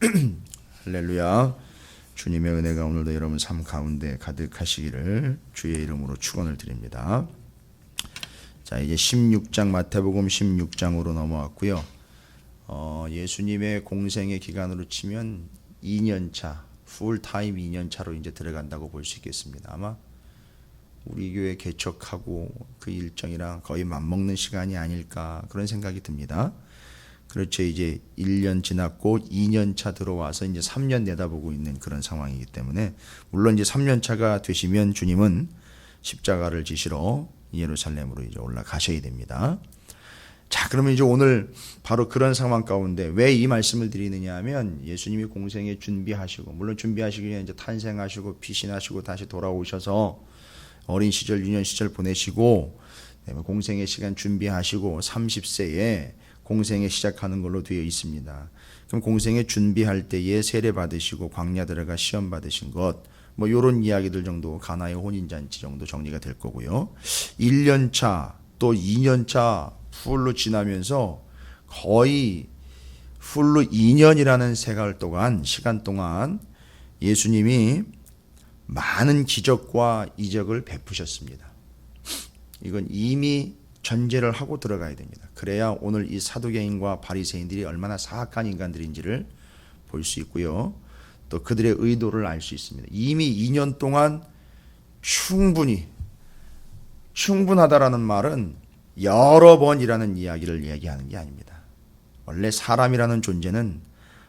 할렐루야. 주님의 은혜가 오늘도 여러분 삶 가운데 가득하시기를 주의 이름으로 축원을 드립니다. 자, 이제 16장 마태복음 16장으로 넘어왔고요. 어, 예수님의 공생의 기간으로 치면 2년 차, 풀타임 2년 차로 이제 들어간다고 볼 수 있겠습니다. 아마 우리 교회 개척하고 그 일정이랑 거의 맞먹는 시간이 아닐까 그런 생각이 듭니다. 그렇죠. 이제 1년 지났고 2년 차 들어와서 이제 3년 내다보고 있는 그런 상황이기 때문에 물론 이제 3년 차가 되시면 주님은 십자가를 지시러 예루살렘으로 이제 올라가셔야 됩니다. 자, 그러면 이제 오늘 바로 그런 상황 가운데 왜 이 말씀을 드리느냐 하면 예수님이 공생에 준비하시고 물론 준비하시기 전에 이제 탄생하시고 피신하시고 다시 돌아오셔서 어린 시절 유년 시절 보내시고 공생의 시간 준비하시고 30세에 공생에 시작하는 걸로 되어 있습니다. 그럼 공생에 준비할 때에 세례 받으시고 광야 들어가 시험 받으신 것, 뭐 요런 이야기들 정도 가나의 혼인 잔치 정도 정리가 될 거고요. 1년 차 또 2년 차 풀로 지나면서 거의 풀로 2년이라는 세갈 동안 시간 동안 예수님이 많은 기적과 이적을 베푸셨습니다. 이건 이미 전제를 하고 들어가야 됩니다. 그래야 오늘 이 사두개인과 바리새인들이 얼마나 사악한 인간들인지를 볼 수 있고요. 또 그들의 의도를 알 수 있습니다. 이미 2년 동안 충분히 충분하다라는 말은 여러 번이라는 이야기를 얘기하는 게 아닙니다. 원래 사람이라는 존재는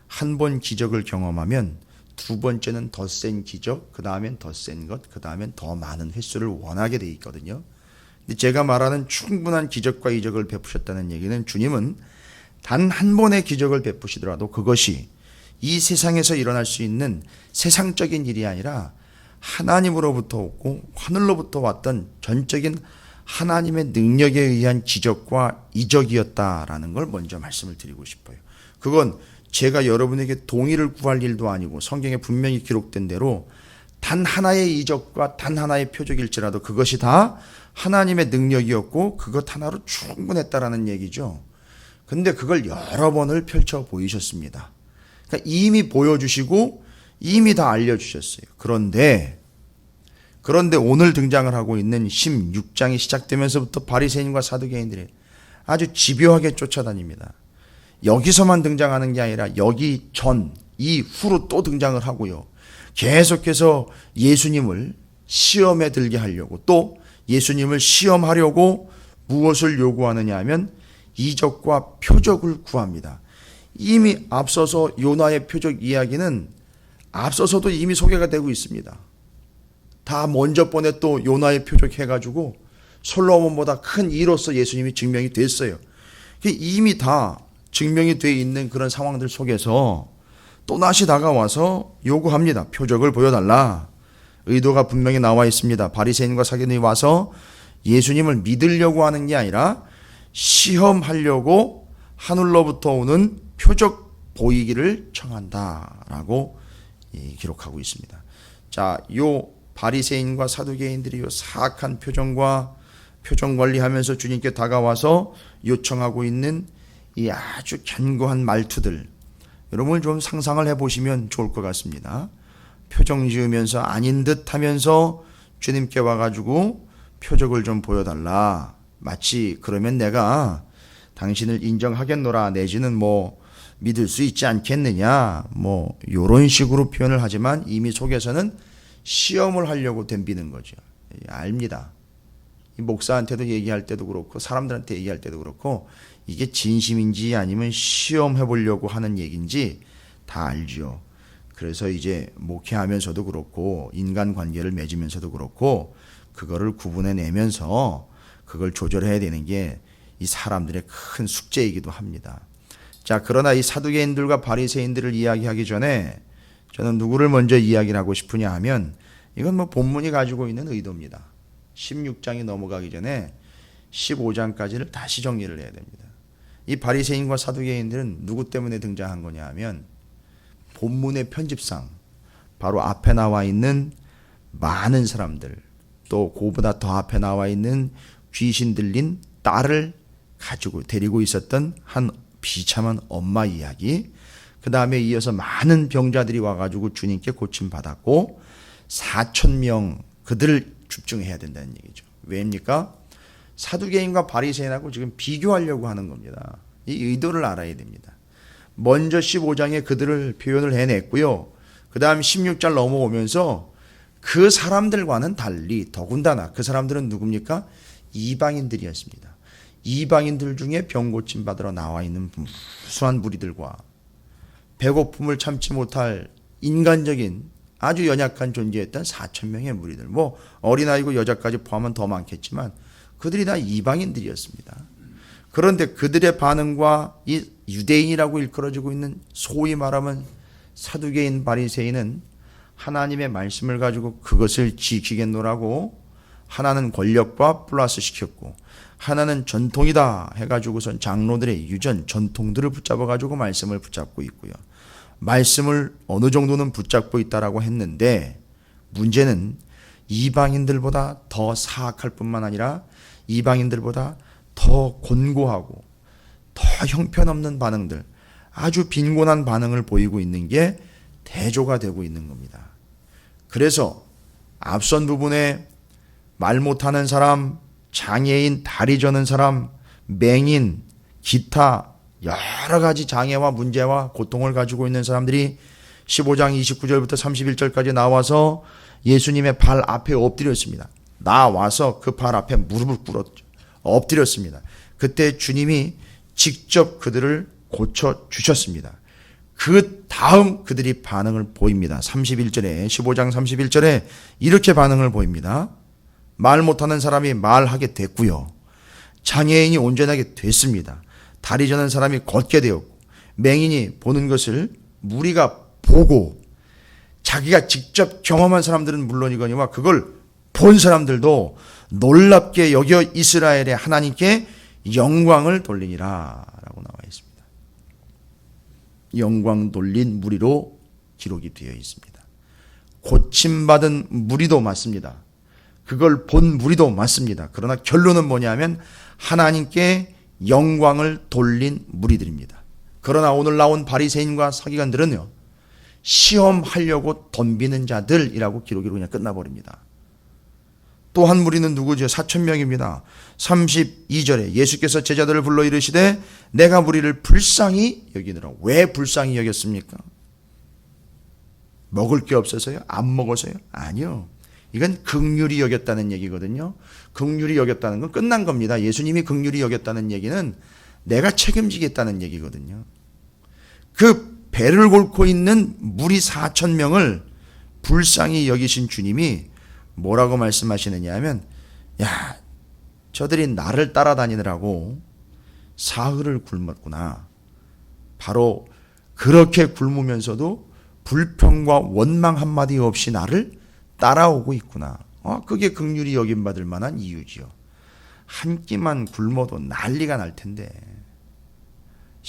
한 번 기적을 경험하면 두 번째는 더 센 기적, 그 다음엔 더 센 것, 그 다음엔 더 많은 횟수를 원하게 돼 있거든요. 제가 말하는 충분한 기적과 이적을 베푸셨다는 얘기는 주님은 단 한 번의 기적을 베푸시더라도 그것이 이 세상에서 일어날 수 있는 세상적인 일이 아니라 하나님으로부터 오고 하늘로부터 왔던 전적인 하나님의 능력에 의한 기적과 이적이었다라는 걸 먼저 말씀을 드리고 싶어요. 그건 제가 여러분에게 동의를 구할 일도 아니고 성경에 분명히 기록된 대로 단 하나의 이적과 단 하나의 표적일지라도 그것이 다 하나님의 능력이었고 그것 하나로 충분했다라는 얘기죠. 근데 그걸 여러 번을 펼쳐 보이셨습니다. 그러니까 이미 보여주시고 이미 다 알려주셨어요. 그런데 그런데 오늘 등장을 하고 있는 16장이 시작되면서부터 바리새인과 사두개인들이 아주 집요하게 쫓아다닙니다. 여기서만 등장하는 게 아니라 여기 전 이후로 또 등장을 하고요. 계속해서 예수님을 시험에 들게 하려고 또 예수님을 시험하려고 무엇을 요구하느냐 하면 이적과 표적을 구합니다. 이미 앞서서 요나의 표적 이야기는 앞서서도 이미 소개가 되고 있습니다. 다 먼저 번에 또 요나의 표적 해가지고 솔로몬보다 큰 이로서 예수님이 증명이 됐어요. 이미 다 증명이 돼 있는 그런 상황들 속에서 또 다시 다가와서 요구합니다. 표적을 보여달라. 의도가 분명히 나와 있습니다. 바리새인과 사기꾼이 와서 예수님을 믿으려고 하는 게 아니라 시험하려고 하늘로부터 오는 표적 보이기를 청한다라고 기록하고 있습니다. 자, 요 바리새인과 사두개인들이 요 사악한 표정과 표정 관리하면서 주님께 다가와서 요청하고 있는 이 아주 견고한 말투들 여러분 좀 상상을 해보시면 좋을 것 같습니다. 표정 지으면서 아닌 듯 하면서 주님께 와가지고 표적을 좀 보여달라. 마치 그러면 내가 당신을 인정하겠노라 내지는 뭐 믿을 수 있지 않겠느냐 뭐 요런 식으로 표현을 하지만 이미 속에서는 시험을 하려고 덤비는 거죠. 압니다. 목사한테도 얘기할 때도 그렇고 사람들한테 얘기할 때도 그렇고 이게 진심인지 아니면 시험해 보려고 하는 얘기인지 다 알죠. 그래서 이제 목회하면서도 그렇고 인간 관계를 맺으면서도 그렇고 그거를 구분해 내면서 그걸 조절해야 되는 게 이 사람들의 큰 숙제이기도 합니다. 자, 그러나 이 사두개인들과 바리새인들을 이야기하기 전에 저는 누구를 먼저 이야기를 하고 싶으냐 하면 이건 뭐 본문이 가지고 있는 의도입니다. 16장이 넘어가기 전에 15장까지를 다시 정리를 해야 됩니다. 이 바리새인과 사두개인들은 누구 때문에 등장한 거냐 하면 본문의 편집상 바로 앞에 나와 있는 많은 사람들 또 그보다 더 앞에 나와 있는 귀신 들린 딸을 가지고 데리고 있었던 한 비참한 엄마 이야기 그 다음에 이어서 많은 병자들이 와가지고 주님께 고침 받았고 4천 명 그들을 집중해야 된다는 얘기죠. 왜입니까? 사두개인과 바리새인하고 지금 비교하려고 하는 겁니다. 이 의도를 알아야 됩니다. 먼저 15장에 그들을 표현을 해냈고요. 그 다음 16장 넘어오면서 그 사람들과는 달리 더군다나 그 사람들은 누굽니까? 이방인들이었습니다. 이방인들 중에 병 고침 받으러 나와 있는 무수한 무리들과 배고픔을 참지 못할 인간적인 아주 연약한 존재였던 4천 명의 무리들. 뭐 어린아이고 여자까지 포함은 더 많겠지만 그들이 다 이방인들이었습니다. 그런데 그들의 반응과 이 유대인이라고 일컬어지고 있는 소위 말하면 사두개인 바리새인은 하나님의 말씀을 가지고 그것을 지키겠노라고 하나는 권력과 플러스 시켰고 하나는 전통이다 해가지고선 장로들의 유전 전통들을 붙잡아 가지고 말씀을 붙잡고 있고요. 말씀을 어느 정도는 붙잡고 있다라고 했는데 문제는 이방인들보다 더 사악할 뿐만 아니라 이방인들보다 더 곤고하고 더 형편없는 반응들, 아주 빈곤한 반응을 보이고 있는 게 대조가 되고 있는 겁니다. 그래서 앞선 부분에 말 못하는 사람, 장애인, 다리 저는 사람, 맹인, 기타 여러 가지 장애와 문제와 고통을 가지고 있는 사람들이 15장 29절부터 31절까지 나와서 예수님의 발 앞에 엎드렸습니다. 나와서 그 발 앞에 무릎을 꿇었죠. 엎드렸습니다. 그때 주님이 직접 그들을 고쳐 주셨습니다. 그 다음 그들이 반응을 보입니다. 31절에 15장 31절에 이렇게 반응을 보입니다. 말 못하는 사람이 말하게 됐고요. 장애인이 온전하게 됐습니다. 다리 저는 사람이 걷게 되었고 맹인이 보는 것을 무리가 보고 자기가 직접 경험한 사람들은 물론이거니와 그걸 본 사람들도 놀랍게 여겨 이스라엘의 하나님께 영광을 돌리니라라고 나와 있습니다. 영광 돌린 무리로 기록이 되어 있습니다. 고침받은 무리도 맞습니다. 그걸 본 무리도 맞습니다. 그러나 결론은 뭐냐면 하나님께 영광을 돌린 무리들입니다. 그러나 오늘 나온 바리새인과 서기관들은요. 시험하려고 덤비는 자들이라고 기록이 그냥 끝나버립니다. 또한 무리는 누구죠? 사천 명입니다. 32절에 예수께서 제자들을 불러 이르시되 내가 무리를 불쌍히 여기느라 왜 불쌍히 여겼습니까? 먹을 게 없어서요? 안 먹어서요? 아니요. 이건 극률이 여겼다는 얘기거든요. 극률이 여겼다는 건 끝난 겁니다. 예수님이 극률이 여겼다는 얘기는 내가 책임지겠다는 얘기거든요. 그 배를 골고 있는 무리 4천 명을 불쌍히 여기신 주님이 뭐라고 말씀하시느냐 하면 야 저들이 나를 따라다니느라고 사흘을 굶었구나. 바로 그렇게 굶으면서도 불평과 원망 한마디 없이 나를 따라오고 있구나. 어, 그게 극률이 여김 받을 만한 이유지요. 한 끼만 굶어도 난리가 날 텐데.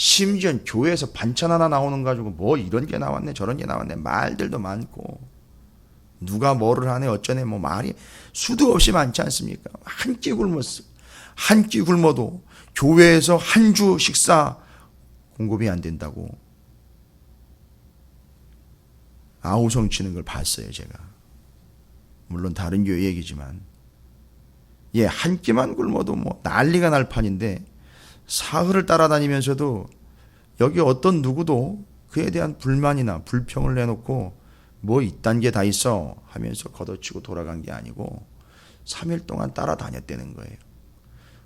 심지어 교회에서 반찬 하나 나오는 가지고 뭐 이런 게 나왔네 저런 게 나왔네 말들도 많고 누가 뭐를 하네 어쩌네 뭐 말이 수도 없이 많지 않습니까? 한 끼 굶었어. 한 끼 굶어도 교회에서 한 주 식사 공급이 안 된다고 아우성 치는 걸 봤어요 제가. 물론 다른 교회 얘기지만 예, 한 끼만 굶어도 뭐 난리가 날 판인데 사흘을 따라다니면서도 여기 어떤 누구도 그에 대한 불만이나 불평을 내놓고 뭐 이딴 게 다 있어 하면서 걷어치고 돌아간 게 아니고 3일 동안 따라다녔다는 거예요.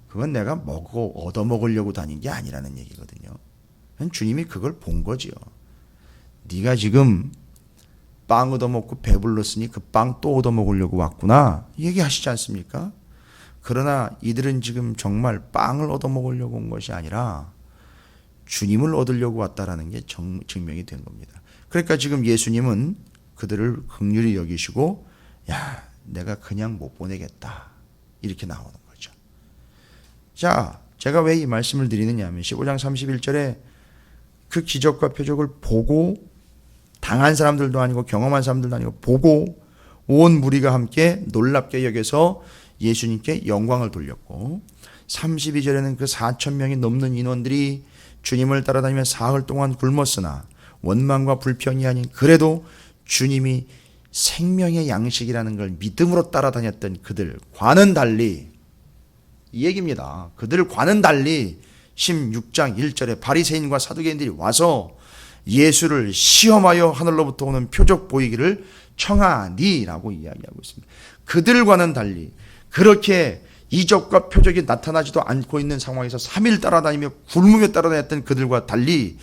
그건 내가 먹고 얻어먹으려고 다닌 게 아니라는 얘기거든요. 주님이 그걸 본 거지요. 네가 지금 빵 얻어먹고 배불렀으니 그 빵 또 얻어먹으려고 왔구나. 얘기하시지 않습니까? 그러나 이들은 지금 정말 빵을 얻어먹으려고 온 것이 아니라 주님을 얻으려고 왔다라는 게 정, 증명이 된 겁니다. 그러니까 지금 예수님은 그들을 극률히 여기시고 야 내가 그냥 못 보내겠다 이렇게 나오는 거죠. 자 제가 왜 이 말씀을 드리느냐 하면 15장 31절에 그 기적과 표적을 보고 당한 사람들도 아니고 경험한 사람들도 아니고 보고 온 무리가 함께 놀랍게 여겨서 예수님께 영광을 돌렸고 32절에는 그 4천 명이 넘는 인원들이 주님을 따라다니며 사흘 동안 굶었으나 원망과 불평이 아닌 그래도 주님이 생명의 양식이라는 걸 믿음으로 따라다녔던 그들과는 달리 이 얘기입니다. 그들과는 달리 16장 1절에 바리새인과 사두개인들이 와서 예수를 시험하여 하늘로부터 오는 표적 보이기를 청하니라고 이야기하고 있습니다. 그들과는 달리 그렇게 이적과 표적이 나타나지도 않고 있는 상황에서 3일 따라다니며 굶으며 따라다녔던 그들과 달리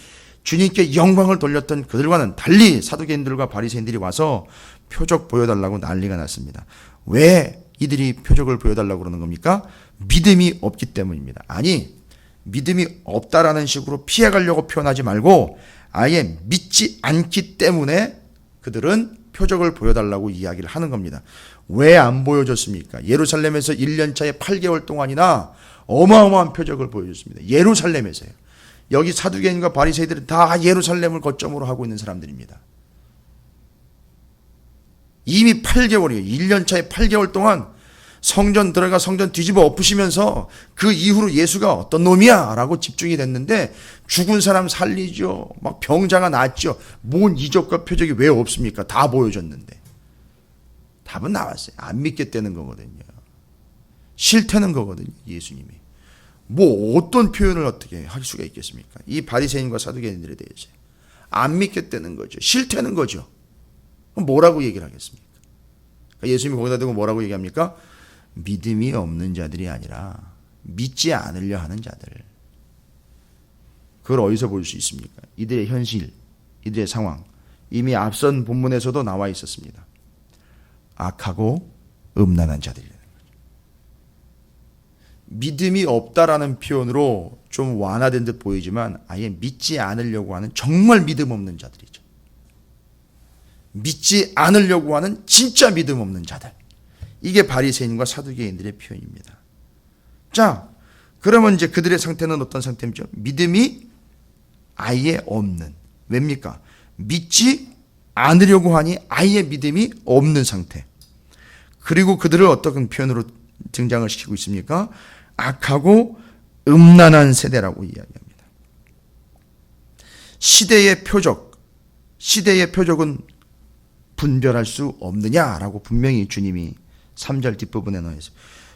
주님께 영광을 돌렸던 그들과는 달리 사두개인들과 바리새인들이 와서 표적 보여달라고 난리가 났습니다. 왜 이들이 표적을 보여달라고 그러는 겁니까? 믿음이 없기 때문입니다. 아니 믿음이 없다라는 식으로 피해가려고 표현하지 말고 아예 믿지 않기 때문에 그들은 표적을 보여달라고 이야기를 하는 겁니다. 왜 안 보여줬습니까? 예루살렘에서 1년차에 8개월 동안이나 어마어마한 표적을 보여줬습니다. 예루살렘에서요. 여기 사두개인과 바리새이들은 다 예루살렘을 거점으로 하고 있는 사람들입니다. 이미 8개월이에요. 1년차에 8개월 동안 성전 들어가 성전 뒤집어 엎으시면서 그 이후로 예수가 어떤 놈이야 라고 집중이 됐는데 죽은 사람 살리죠. 막 병자가 낫죠. 뭔 이적과 표적이 왜 없습니까? 다 보여줬는데. 답은 나왔어요. 안 믿겠다는 거거든요. 싫다는 거거든요. 예수님이. 뭐 어떤 표현을 어떻게 할 수가 있겠습니까? 이 바리새인과 사두개인들에 대해서 안 믿겠다는 거죠. 싫다는 거죠. 뭐라고 얘기를 하겠습니까? 그러니까 예수님이 거기다 대고 뭐라고 얘기합니까? 믿음이 없는 자들이 아니라 믿지 않으려 하는 자들. 그걸 어디서 볼 수 있습니까? 이들의 현실, 이들의 상황. 이미 앞선 본문에서도 나와 있었습니다. 악하고 음란한 자들이라는 거죠. 믿음이 없다라는 표현으로 좀 완화된 듯 보이지만 아예 믿지 않으려고 하는 정말 믿음 없는 자들이죠. 믿지 않으려고 하는 진짜 믿음 없는 자들. 이게 바리새인과 사두개인들의 표현입니다. 자, 그러면 이제 그들의 상태는 어떤 상태입니까? 믿음이 아예 없는. 왜입니까? 믿지 않으려고 하니 아예 믿음이 없는 상태. 그리고 그들을 어떤 표현으로 등장을 시키고 있습니까? 악하고 음란한 세대라고 이야기합니다. 시대의 표적, 시대의 표적은 분별할 수 없느냐라고 분명히 주님이 3절 뒷부분에 넣어 있어요.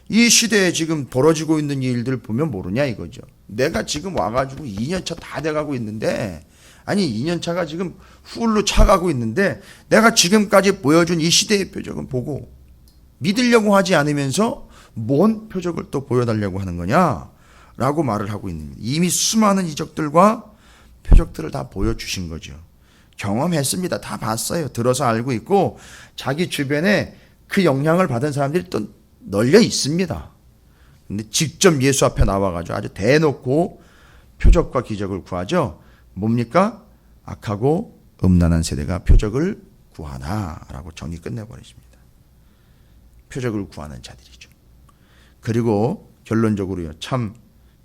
이 시대에 지금 벌어지고 있는 일들 보면 모르냐 이거죠. 내가 지금 와가지고 2년차 다 돼가고 있는데 아니 2년차가 지금 훌로 차가고 있는데 내가 지금까지 보여준 이 시대의 표적은 보고 믿으려고 하지 않으면서 뭔 표적을 또 보여달라고 하는 거냐 라고 말을 하고 있는 겁니다. 이미 수많은 이적들과 표적들을 다 보여주신 거죠. 경험했습니다. 다 봤어요. 들어서 알고 있고 자기 주변에 그 영향을 받은 사람들이 또 널려 있습니다. 근데 직접 예수 앞에 나와가지고 아주 대놓고 표적과 기적을 구하죠. 뭡니까? 악하고 음란한 세대가 표적을 구하나라고 정의 끝내버리십니다. 표적을 구하는 자들이죠. 그리고 결론적으로요. 참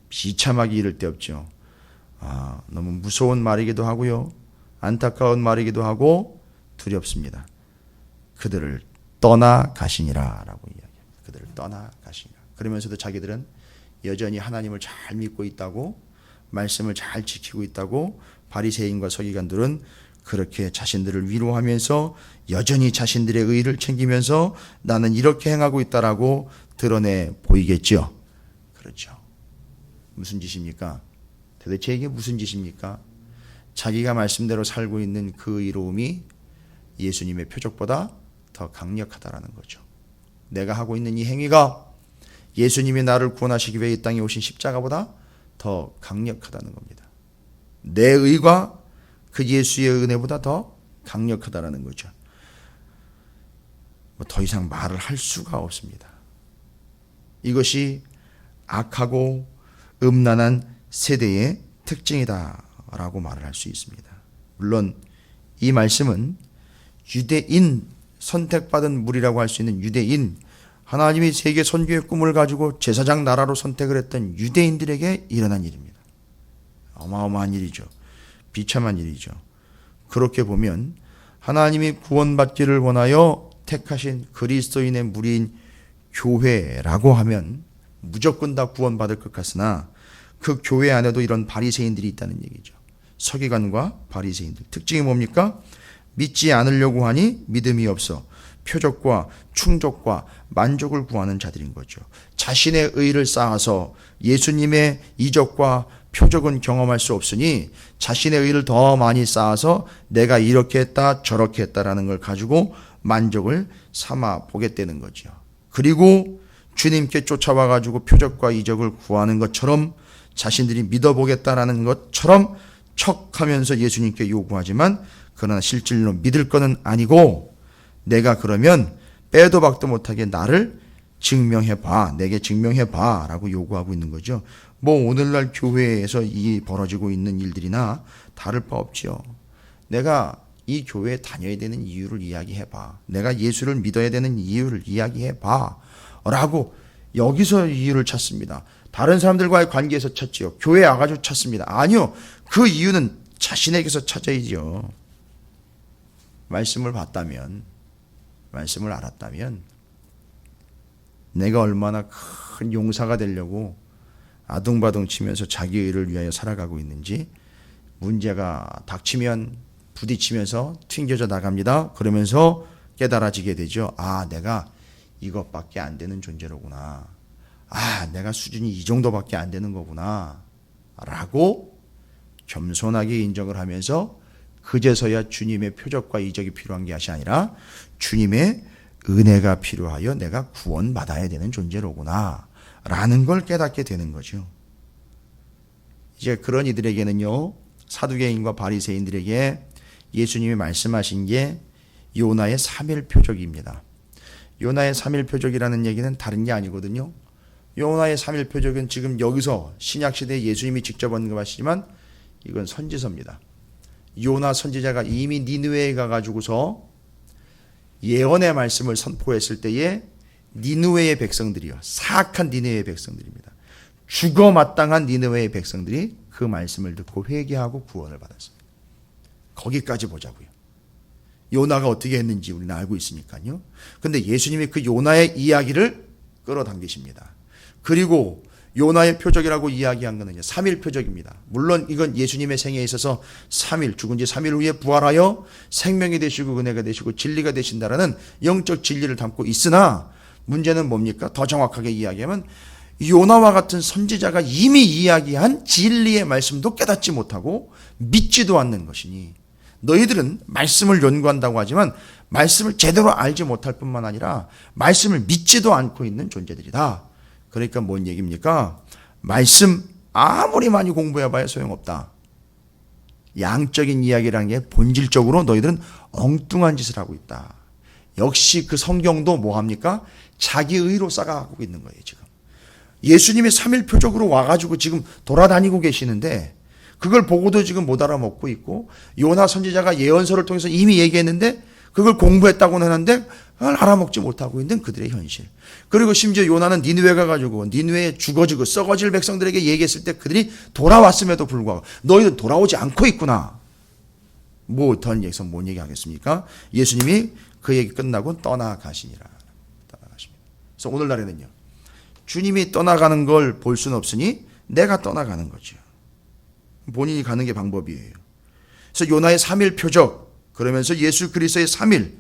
비참하기 이를 데 없죠. 아, 너무 무서운 말이기도 하고요. 안타까운 말이기도 하고 두렵습니다. 그들을 떠나 가시니라라고 이야기합니다. 그들을 떠나 가시니라. 그러면서도 자기들은 여전히 하나님을 잘 믿고 있다고 말씀을 잘 지키고 있다고 바리새인과 서기관들은 그렇게 자신들을 위로하면서 여전히 자신들의 의를 챙기면서 나는 이렇게 행하고 있다라고 드러내 보이겠죠. 그렇죠. 무슨 짓입니까? 도대체 이게 무슨 짓입니까? 자기가 말씀대로 살고 있는 그 의로움이 예수님의 표적보다 더 강력하다라는 거죠. 내가 하고 있는 이 행위가 예수님이 나를 구원하시기 위해 이 땅에 오신 십자가보다 더 강력하다는 겁니다. 내 의가 그 예수의 은혜보다 더 강력하다라는 거죠. 뭐 더 이상 말을 할 수가 없습니다. 이것이 악하고 음란한 세대의 특징이다라고 말을 할 수 있습니다. 물론 이 말씀은 유대인 선택받은 무리라고 할 수 있는 유대인 하나님이 세계 선교의 꿈을 가지고 제사장 나라로 선택을 했던 유대인들에게 일어난 일입니다. 어마어마한 일이죠. 비참한 일이죠. 그렇게 보면 하나님이 구원받기를 원하여 택하신 그리스도인의 무리인 교회라고 하면 무조건 다 구원받을 것 같으나 그 교회 안에도 이런 바리새인들이 있다는 얘기죠. 서기관과 바리새인들. 특징이 뭡니까? 믿지 않으려고 하니 믿음이 없어 표적과 충족과 만족을 구하는 자들인 거죠. 자신의 의를 쌓아서 예수님의 이적과 표적은 경험할 수 없으니 자신의 의를 더 많이 쌓아서 내가 이렇게 했다 저렇게 했다라는 걸 가지고 만족을 삼아 보겠다는 거죠. 그리고 주님께 쫓아와 가지고 표적과 이적을 구하는 것처럼 자신들이 믿어보겠다라는 것처럼 척하면서 예수님께 요구하지만 그러나 실질로 믿을 거는 아니고 내가 그러면 빼도 박도 못하게 나를 증명해 봐. 내게 증명해 봐. 라고 요구하고 있는 거죠. 뭐 오늘날 교회에서 이 벌어지고 있는 일들이나 다를 바 없지요. 내가 이 교회에 다녀야 되는 이유를 이야기해 봐. 내가 예수를 믿어야 되는 이유를 이야기해 봐. 라고 여기서 이유를 찾습니다. 다른 사람들과의 관계에서 찾지요. 교회에 와가지고 찾습니다. 아니요. 그 이유는 자신에게서 찾아야죠. 말씀을 봤다면, 말씀을 알았다면, 내가 얼마나 큰 용사가 되려고 아둥바둥 치면서 자기 의를 위하여 살아가고 있는지, 문제가 닥치면 부딪히면서 튕겨져 나갑니다. 그러면서 깨달아지게 되죠. 아, 내가 이것밖에 안 되는 존재로구나. 아, 내가 수준이 이 정도밖에 안 되는 거구나. 라고 겸손하게 인정을 하면서 그제서야 주님의 표적과 이적이 필요한 것이 아니라 주님의 은혜가 필요하여 내가 구원받아야 되는 존재로구나. 라는 걸 깨닫게 되는 거죠. 이제 그런 이들에게는요, 사두개인과 바리새인들에게 예수님이 말씀하신 게 요나의 3일 표적입니다. 요나의 3일 표적이라는 얘기는 다른 게 아니거든요. 요나의 3일 표적은 지금 여기서 신약 시대에 예수님이 직접 언급하시지만 이건 선지서입니다. 요나 선지자가 이미 니느웨에 가 가지고서 예언의 말씀을 선포했을 때에 니느웨의 백성들이요. 사악한 니느웨의 백성들입니다. 죽어 마땅한 니느웨의 백성들이 그 말씀을 듣고 회개하고 구원을 받았습니다. 거기까지 보자고요. 요나가 어떻게 했는지 우리는 알고 있으니까요. 근데 예수님이 그 요나의 이야기를 끌어당기십니다. 그리고 요나의 표적이라고 이야기한 것은 3일 표적입니다. 물론 이건 예수님의 생애에 있어서 3일, 죽은 지 3일 후에 부활하여 생명이 되시고 은혜가 되시고 진리가 되신다라는 영적 진리를 담고 있으나 문제는 뭡니까? 더 정확하게 이야기하면 요나와 같은 선지자가 이미 이야기한 진리의 말씀도 깨닫지 못하고 믿지도 않는 것이니 너희들은 말씀을 연구한다고 하지만 말씀을 제대로 알지 못할 뿐만 아니라 말씀을 믿지도 않고 있는 존재들이다. 그러니까 뭔 얘기입니까? 말씀 아무리 많이 공부해봐야 소용없다. 양적인 이야기라는 게 본질적으로 너희들은 엉뚱한 짓을 하고 있다. 역시 그 성경도 뭐 합니까? 자기 의로 쌓아가고 있는 거예요, 지금. 예수님이 3일 표적으로 와가지고 지금 돌아다니고 계시는데 그걸 보고도 지금 못 알아먹고 있고 요나 선지자가 예언서를 통해서 이미 얘기했는데 그걸 공부했다고는 하는데 그걸 알아먹지 못하고 있는 그들의 현실. 그리고 심지어 요나는 니느웨 가가지고 니느웨에 죽어지고 썩어질 백성들에게 얘기했을 때 그들이 돌아왔음에도 불구하고 너희는 돌아오지 않고 있구나. 뭐 더 얘기해서 뭔 얘기 하겠습니까? 예수님이 그 얘기 끝나고 떠나가시니라. 그래서 오늘날에는요. 주님이 떠나가는 걸 볼 수는 없으니 내가 떠나가는 거죠. 본인이 가는 게 방법이에요. 그래서 요나의 3일 표적 그러면서 예수 그리스도의 3일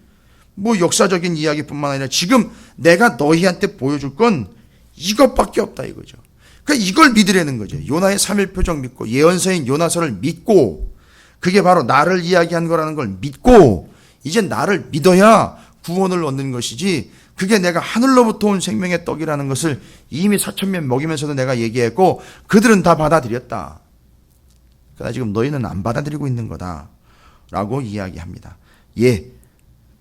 뭐 역사적인 이야기뿐만 아니라 지금 내가 너희한테 보여줄 건 이것밖에 없다 이거죠. 그러니까 이걸 믿으라는 거죠. 요나의 3일 표적 믿고 예언서인 요나서를 믿고 그게 바로 나를 이야기한 거라는 걸 믿고 이제 나를 믿어야 구원을 얻는 것이지 그게 내가 하늘로부터 온 생명의 떡이라는 것을 이미 사천면 먹이면서도 내가 얘기했고 그들은 다 받아들였다. 그러나 지금 너희는 안 받아들이고 있는 거다. 라고 이야기합니다. 예,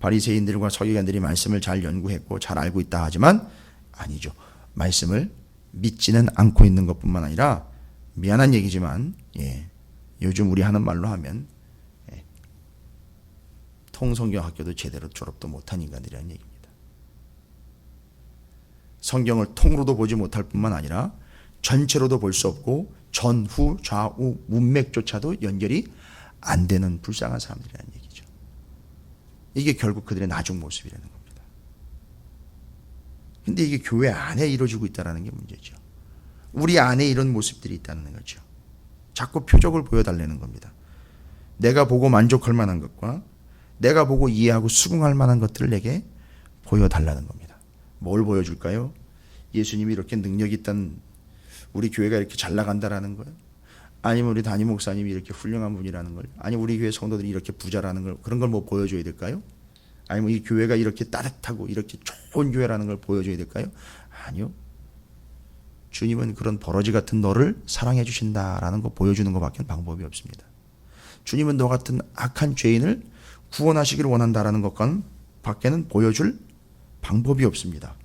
바리새인들과 서기관들이 말씀을 잘 연구했고 잘 알고 있다 하지만 아니죠. 말씀을 믿지는 않고 있는 것뿐만 아니라 미안한 얘기지만 예, 요즘 우리 하는 말로 하면 예, 통성경 학교도 제대로 졸업도 못한 인간들이라는 얘기입니다. 성경을 통으로도 보지 못할 뿐만 아니라 전체로도 볼 수 없고 전후 좌우 문맥조차도 연결이 안 되는 불쌍한 사람들이라는 얘기죠. 이게 결국 그들의 나중 모습이라는 겁니다. 근데 이게 교회 안에 이루어지고 있다는 게 문제죠. 우리 안에 이런 모습들이 있다는 거죠. 자꾸 표적을 보여달라는 겁니다. 내가 보고 만족할 만한 것과 내가 보고 이해하고 수긍할 만한 것들을 내게 보여달라는 겁니다. 뭘 보여줄까요? 예수님이 이렇게 능력이 있다는 우리 교회가 이렇게 잘 나간다라는 거예요. 아니면 우리 담임 목사님이 이렇게 훌륭한 분이라는 걸, 아니 면 우리 교회 성도들이 이렇게 부자라는 걸 그런 걸 뭐 보여줘야 될까요? 아니면 이 교회가 이렇게 따뜻하고 이렇게 좋은 교회라는 걸 보여줘야 될까요? 아니요. 주님은 그런 버러지 같은 너를 사랑해 주신다라는 거 보여주는 것밖에 방법이 없습니다. 주님은 너 같은 악한 죄인을 구원하시기를 원한다라는 것과는 밖에는 보여줄 방법이 없습니다.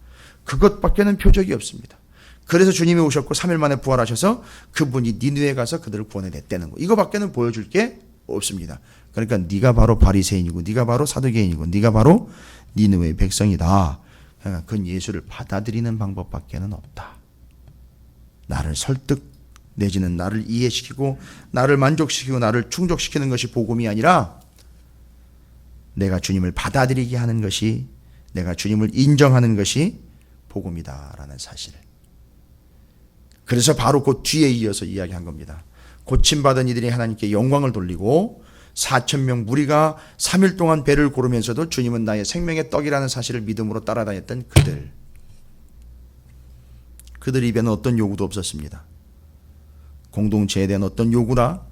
그것밖에는 표적이 없습니다. 그래서 주님이 오셨고 3일 만에 부활하셔서 그분이 니누에 가서 그들을 구원해냈다는 거. 이거밖에는 보여줄 게 없습니다. 그러니까 네가 바로 바리새인이고 네가 바로 사두개인이고 네가 바로 니누의 백성이다. 그러니까 그건 예수를 받아들이는 방법밖에는 없다. 나를 설득 내지는 나를 이해시키고 나를 만족시키고 나를 충족시키는 것이 복음이 아니라 내가 주님을 받아들이게 하는 것이 내가 주님을 인정하는 것이 복음이다라는 사실을. 그래서 바로 그 뒤에 이어서 이야기한 겁니다. 고침받은 이들이 하나님께 영광을 돌리고 4천 명 무리가 3일 동안 배를 고르면서도 주님은 나의 생명의 떡이라는 사실을 믿음으로 따라다녔던 그들. 그들 입에는 어떤 요구도 없었습니다. 공동체에 대한 어떤 요구나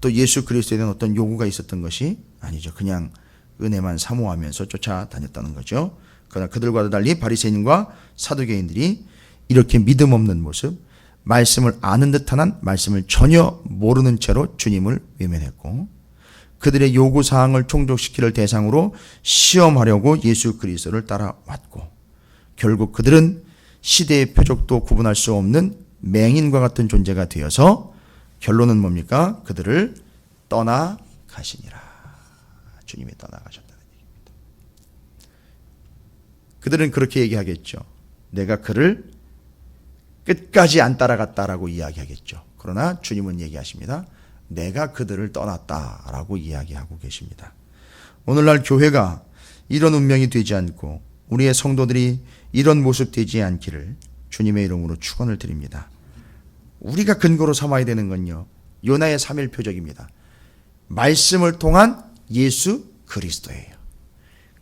또 예수 그리스도에 대한 어떤 요구가 있었던 것이 아니죠. 그냥 은혜만 사모하면서 쫓아다녔다는 거죠. 그러나 그들과 달리 바리새인과 사두개인들이 이렇게 믿음 없는 모습, 말씀을 아는 듯한 말씀을 전혀 모르는 채로 주님을 외면했고 그들의 요구 사항을 충족시키를 대상으로 시험하려고 예수 그리스도를 따라왔고 결국 그들은 시대의 표적도 구분할 수 없는 맹인과 같은 존재가 되어서 결론은 뭡니까? 그들을 떠나 가시니라. 주님이 떠나가셨다는 얘기입니다. 그들은 그렇게 얘기하겠죠. 내가 그를 끝까지 안 따라갔다라고 이야기하겠죠. 그러나 주님은 얘기하십니다. 내가 그들을 떠났다라고 이야기하고 계십니다. 오늘날 교회가 이런 운명이 되지 않고 우리의 성도들이 이런 모습 되지 않기를 주님의 이름으로 축원을 드립니다. 우리가 근거로 삼아야 되는 건요. 요나의 3일 표적입니다. 말씀을 통한 예수 그리스도예요.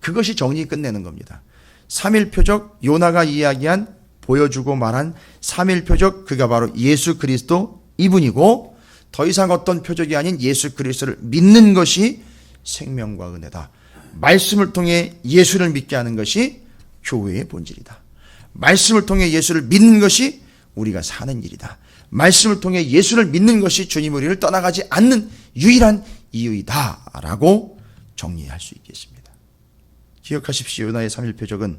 그것이 정리 끝내는 겁니다. 3일 표적 요나가 이야기한 보여주고 말한 3일 표적 그가 바로 예수 그리스도 이분이고 더 이상 어떤 표적이 아닌 예수 그리스도를 믿는 것이 생명과 은혜다. 말씀을 통해 예수를 믿게 하는 것이 교회의 본질이다. 말씀을 통해 예수를 믿는 것이 우리가 사는 일이다. 말씀을 통해 예수를 믿는 것이 주님 우리를 떠나가지 않는 유일한 이유이다라고 정리할 수 있겠습니다. 기억하십시오. 요나의 3일 표적은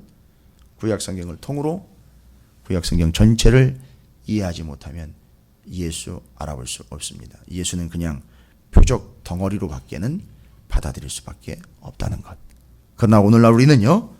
구약 성경을 통으로 구약 성경 전체를 이해하지 못하면 예수 알아볼 수 없습니다. 예수는 그냥 표적 덩어리로 밖에는 받아들일 수밖에 없다는 것. 그러나 오늘날 우리는요.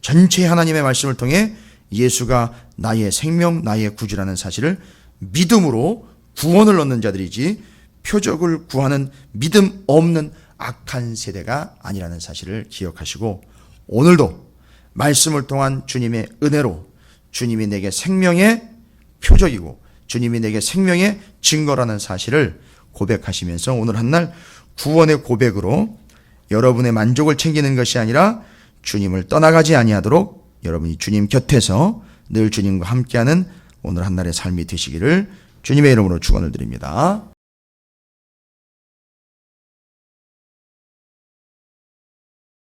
전체 하나님의 말씀을 통해 예수가 나의 생명, 나의 구주라는 사실을 믿음으로 구원을 얻는 자들이지 표적을 구하는 믿음 없는 악한 세대가 아니라는 사실을 기억하시고 오늘도 말씀을 통한 주님의 은혜로 주님이 내게 생명의 표적이고 주님이 내게 생명의 증거라는 사실을 고백하시면서 오늘 한 날 구원의 고백으로 여러분의 만족을 챙기는 것이 아니라 주님을 떠나가지 아니하도록 여러분이 주님 곁에서 늘 주님과 함께하는 오늘 한 날의 삶이 되시기를 주님의 이름으로 축원을 드립니다.